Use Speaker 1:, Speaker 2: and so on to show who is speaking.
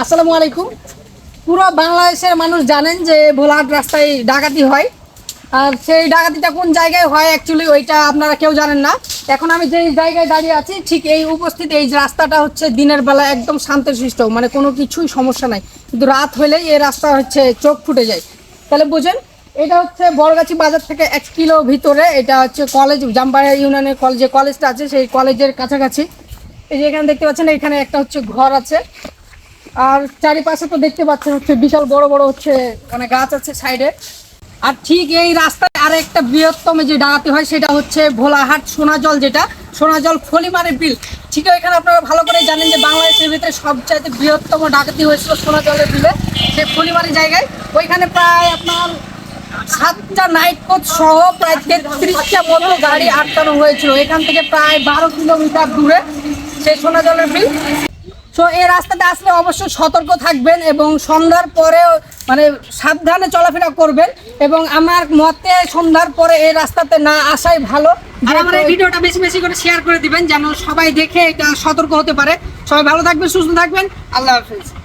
Speaker 1: আসসালামু আলাইকুম। পুরো বাংলাদেশের মানুষ জানেন যে ভোলাহাট রাস্তায় ডাকাতি হয়। আর সেই ডাকাতিটা কোন জায়গায় হয় অ্যাকচুয়ালি ওইটা আপনারা কেউ জানেন না। এখন আমি যেই জায়গায় দাঁড়িয়ে আছি, ঠিক এই উপস্থিত এই রাস্তাটা হচ্ছে দিনের বেলা একদম শান্তশিষ্ট মানে কোনো কিছুই সমস্যা নাই। কিন্তু রাত হলেই এই রাস্তা হচ্ছে চোখ ফুটে যায়। তাহলে বুঝেন, এটা হচ্ছে বড়গাছি বাজার থেকে এক কিলো ভিতরে, এটা হচ্ছে কলেজ জামপাড়া ইউনিয়নের কলেজ যে কলেজটা আছে সেই কলেজের কাছাকাছি। এই যে এখানে দেখতে পাচ্ছেন, এখানে একটা হচ্ছে ঘর আছে। আর চারিপাশে তো দেখতে পাচ্ছেন হচ্ছে বিশাল বড় বড় হচ্ছে মানে গাছ আছে সাইডে। আর ঠিক এই রাস্তায় আর একটা বৃহত্তম যে ডাকাতি হয় সেটা হচ্ছে ভোলাহাট সোনাজল যেটা, সোনাজল ফলিমারে বিল। ঠিক এখানে আপনারা ভালো করে জানেন যে বাংলাদেশের ভিতরে সবচাইতে বৃহত্তম ডাকাতি হয়েছিল সোনাজলের বিলে, সেই ফলিমারি জায়গায়। ওইখানে প্রায় আপনার সাতটা নাইট কোচ সহ প্রায় তেত্রিশটা মতো গাড়ি আটকানো হয়েছিল। এখান থেকে প্রায় বারো কিলোমিটার দূরে সেই সোনাজলের বিল। সো এই রাস্তাতে আসলে অবশ্যই সতর্ক থাকবেন এবং সন্ধ্যার পরে মানে সাবধানে চলাফেরা করবেন এবং আমার মতে সন্ধ্যার পরে এই রাস্তাতে না আসাই ভালো। আর আমার এই ভিডিওটা বেশি বেশি করে শেয়ার করে দিবেন যেন সবাই দেখে এটা সতর্ক হতে পারে। সবাই ভালো থাকবেন সুস্থ থাকবেন। আল্লাহ হাফিজ।